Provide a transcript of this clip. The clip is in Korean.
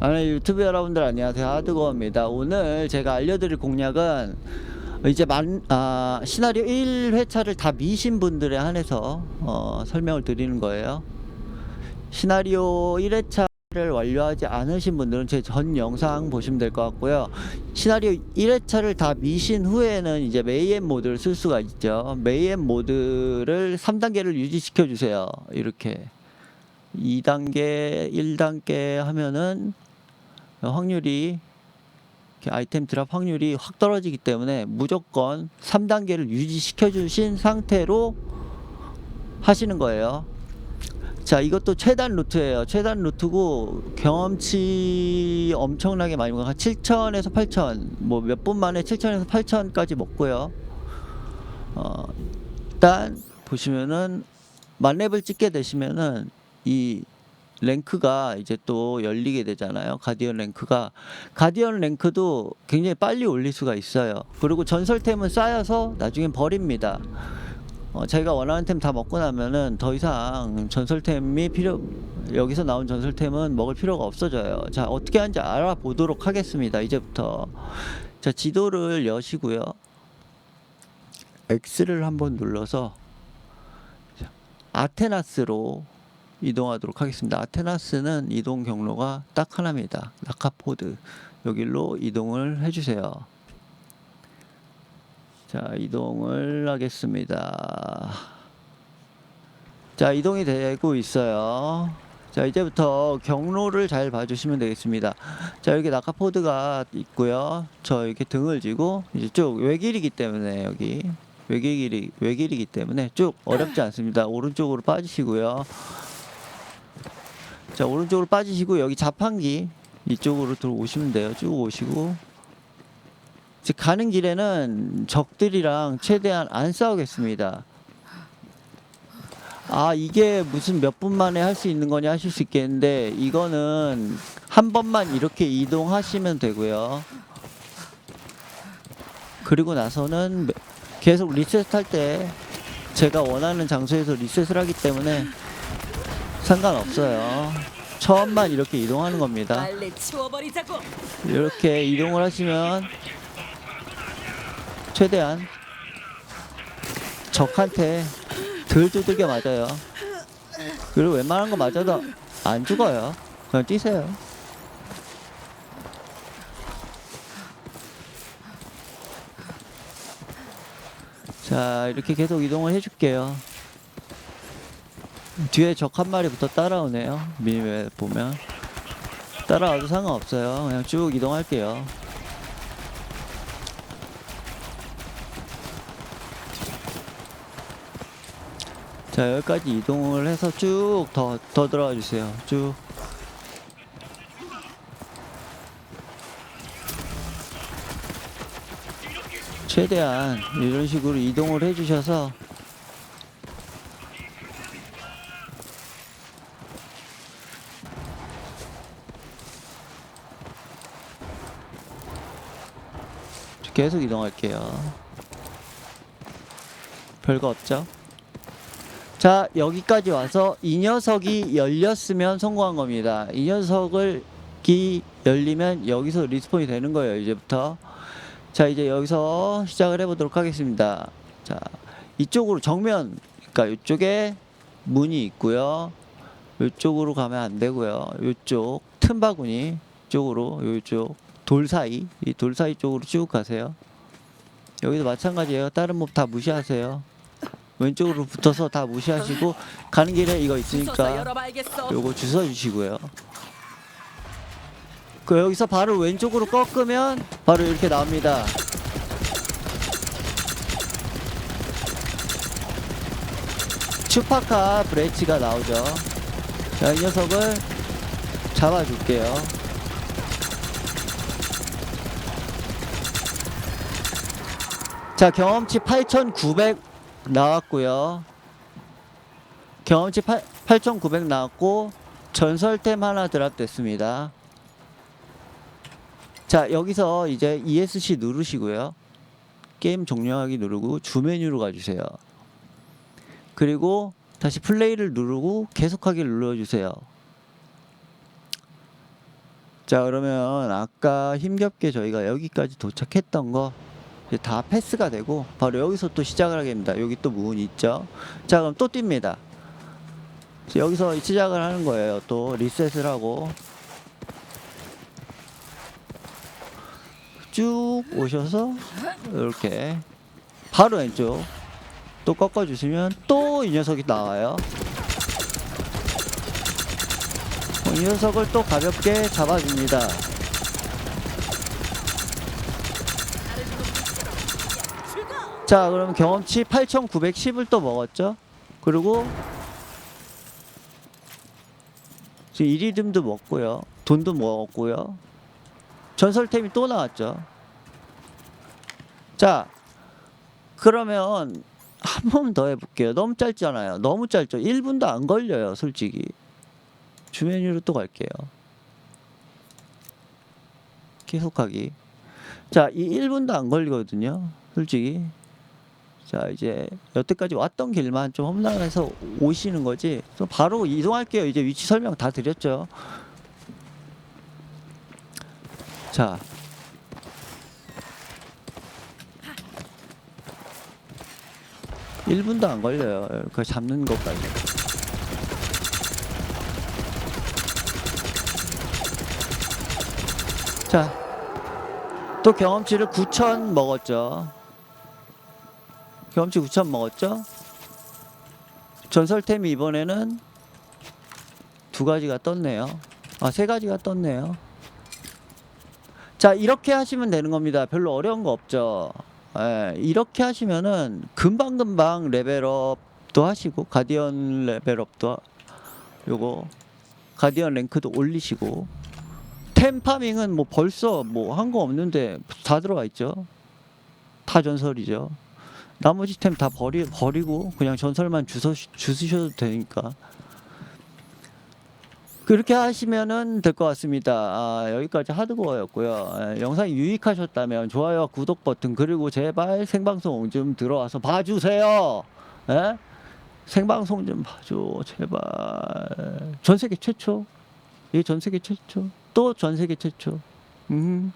아니 유튜브 여러분들 안녕하세요. 하드거입니다. 오늘 제가 알려드릴 공략은 이제 만, 아, 시나리오 1회차를 다 미신 분들에 한해서 어, 설명을 드리는 거예요. 시나리오 1회차를 완료하지 않으신 분들은 제 전 영상 보시면 될 것 같고요. 시나리오 1회차를 다 미신 후에는 이제 메이엠 모드를 쓸 수가 있죠. 메이엠 모드를 3단계를 유지시켜 주세요. 이렇게. 2단계, 1단계 하면은 확률이 아이템 드랍 확률이 확 떨어지기 때문에 무조건 3단계를 유지시켜 주신 상태로 하시는 거예요. 자, 이것도 최단 루트예요. 최단 루트고 경험치 엄청나게 많이 먹어요. 7천에서 8천, 뭐 몇 분 만에 7천에서 8천까지 먹고요. 어, 일단 보시면은 만렙을 찍게 되시면은 이 랭크가 이제 또 열리게 되잖아요. 가디언 랭크가 가디언 랭크도 굉장히 빨리 올릴 수가 있어요. 그리고 전설템은 쌓여서 나중엔 버립니다. 어, 자기가 원하는 템 다 먹고 나면은 더 이상 전설템이 필요 여기서 나온 전설템은 먹을 필요가 없어져요. 자 어떻게 하는지 알아보도록 하겠습니다. 이제부터 자 지도를 여시고요. X를 한번 눌러서 자, 아테나스로 이동하도록 하겠습니다. 아테나스는 이동 경로가 딱 하나입니다. 나카포드 여기로 이동을 해주세요. 자 이동을 하겠습니다. 자 이동이 되고 있어요. 자 이제부터 경로를 잘 봐주시면 되겠습니다. 자 여기 나카포드가 있고요. 저 이렇게 등을 지고 이제 쭉 외길이기 때문에 여기 외길이 외길이기 때문에 쭉 어렵지 않습니다. 오른쪽으로 빠지시고요. 자 오른쪽으로 빠지시고 여기 자판기 이쪽으로 들어오시면 돼요. 쭉 오시고 이제 가는 길에는 적들이랑 최대한 안 싸우겠습니다. 아 이게 무슨 몇 분 만에 할 수 있는 거냐 하실 수 있겠는데 이거는 한 번만 이렇게 이동하시면 되고요. 그리고 나서는 계속 리셋할 때 제가 원하는 장소에서 리셋을 하기 때문에 상관없어요. 처음만 이렇게 이동하는 겁니다. 빨리 치워버리자고. 이렇게 이동을 하시면 최대한 적한테 덜 두들겨 맞아요. 그리고 웬만한 거 맞아도 안 죽어요. 그냥 뛰세요. 자, 이렇게 계속 이동을 해줄게요. 뒤에 적 한 마리부터 따라오네요. 미니맵 보면. 따라와도 상관없어요. 그냥 쭉 이동할게요. 자, 여기까지 이동을 해서 쭉 더, 더 들어가 주세요. 쭉. 최대한 이런 식으로 이동을 해 주셔서 계속 이동할게요. 별거 없죠? 자, 여기까지 와서 이 녀석이 열렸으면 성공한 겁니다. 이 녀석을 기 열리면 여기서 리스폰이 되는 거예요, 이제부터. 자, 이제 여기서 시작을 해보도록 하겠습니다. 자, 이쪽으로 정면, 그러니까 이쪽에 문이 있고요. 이쪽으로 가면 안 되고요. 이쪽 틈 바구니 쪽으로 이쪽 돌 사이 이 돌 사이 쪽으로 쭉 가세요. 여기도 마찬가지예요. 다른 몹 다 무시하세요. 왼쪽으로 붙어서 다 무시하시고 가는 길에 이거 있으니까. 요거 주워 주시고요. 그 여기서 바로 왼쪽으로 꺾으면 바로 이렇게 나옵니다. 추파카 브레치가 나오죠. 자, 이 녀석을 잡아줄게요. 자, 경험치 8,900 나왔고요. 경험치 8, 8,900 나왔고 전설템 하나 드랍됐습니다. 자, 여기서 이제 ESC 누르시고요. 게임 종료하기 누르고 주 메뉴로 가주세요. 그리고 다시 플레이를 누르고 계속하기 눌러주세요. 자 그러면 아까 힘겹게 저희가 여기까지 도착했던 거 다 패스가 되고 바로 여기서 또 시작을 하게 됩니다. 여기 또 문 있죠. 자 그럼 또 뜁니다. 여기서 시작을 하는 거예요. 또 리셋을 하고 쭉 오셔서 이렇게 바로 왼쪽 또 꺾어주시면 또 이 녀석이 나와요. 어, 이 녀석을 또 가볍게 잡아줍니다. 자, 그럼 경험치 8,910을 또 먹었죠? 그리고 이리듬도 먹고요. 돈도 먹었고요. 전설템이 또 나왔죠. 자, 그러면 한 번 더 해볼게요. 너무 짧잖아요. 너무 짧죠. 1분도 안 걸려요, 솔직히. 주메뉴로 또 갈게요. 계속하기. 자, 이 1분도 안 걸리거든요. 솔직히. 자, 이제 여태까지 왔던 길만 좀 험난해서 오시는 거지. 또 바로 이동할게요. 이제 위치 설명 다 드렸죠. 자. 일분도안 걸려요. 그 잡는 것까지. 자, 또 경험치를 9천 먹었죠. 경험치 9천 먹었죠. 전설템이 이번에는 두 가지가 떴네요. 아, 세 가지가 떴네요. 자, 이렇게 하시면 되는 겁니다. 별로 어려운 거 없죠. 예, 이렇게 하시면은 금방금방 레벨업도 하시고, 가디언 레벨업도, 하- 요거, 가디언 랭크도 올리시고, 템파밍은 뭐 벌써 뭐 한 거 없는데 다 들어가 있죠. 다 전설이죠. 나머지 템 다 버리 버리고 그냥 전설만 주서 주시셔도 되니까. 그렇게 하시면은 될 것 같습니다. 아, 여기까지 하드코어였고요. 예, 영상이 유익하셨다면 좋아요, 구독 버튼 그리고 제발 생방송 좀 들어와서 봐주세요. 예? 생방송 좀 봐줘, 제발. 전 세계 최초. 이게 전 세계 최초. 또 전 세계 최초. 음.